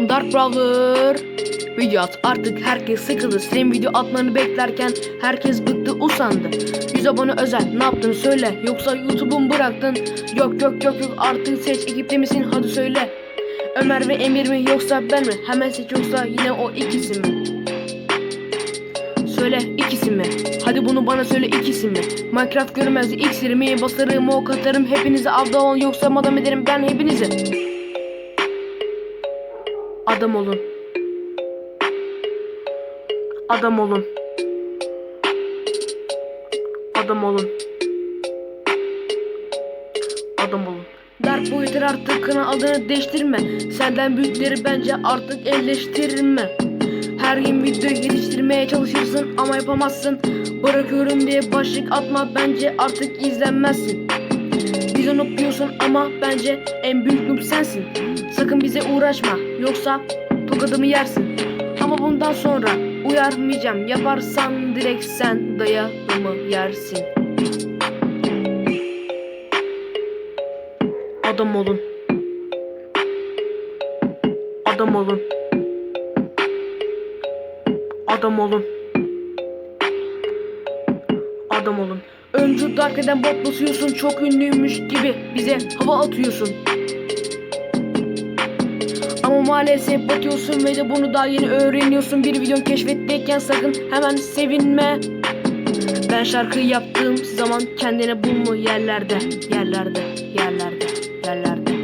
Dark Brawler Video at. Artık herkes sıkıldı Senin video atmanı beklerken herkes bıktı usandı. 100 abone özel. Ne yaptın söyle. Yoksa YouTube'u mu bıraktın. Yok yok yok yok. Artık seç. Ekipte misin? Hadi söyle. Ömer ve Emir mi? Yoksa ben mi? Hemen seç. Yoksa yine o ikisi mi? Söyle ikisi mi? Hadi bunu bana söyle ikisi mi? Minecraft görmez. İksirimi basarım o katarım. Hepinizi avda ol yoksa madam ederim ben hepinizi. Adam olun. Adam olun. Adam olun. Adam olun. Dark bu yeter artık kanal adını değiştirme. Senden büyükleri bence artık elleştirme. Her gün video geliştirmeye çalışırsın ama yapamazsın. Bırakıyorum diye başlık atma bence artık izlenmezsin. Bize noob diyorsun ama bence en büyük noob sensin. Sakın bize uğraşma yoksa tokadımı yersin. Ama bundan sonra uyarmayacağım. Yaparsan direkt sen dayağımı yersin. Adam olun. Adam olun. Adam olun. Adam olun. Öncü Dark'eden bot basıyorsun çok ünlüymüş gibi bize hava atıyorsun. Ama maalesef batıyorsun ve de bunu daha yeni öğreniyorsun. Bir videon keşfetteyken sakın hemen sevinme. Ben şarkıyı yaptığım zaman kendine bulma yerlerde, yerlerde, yerlerde, yerlerde.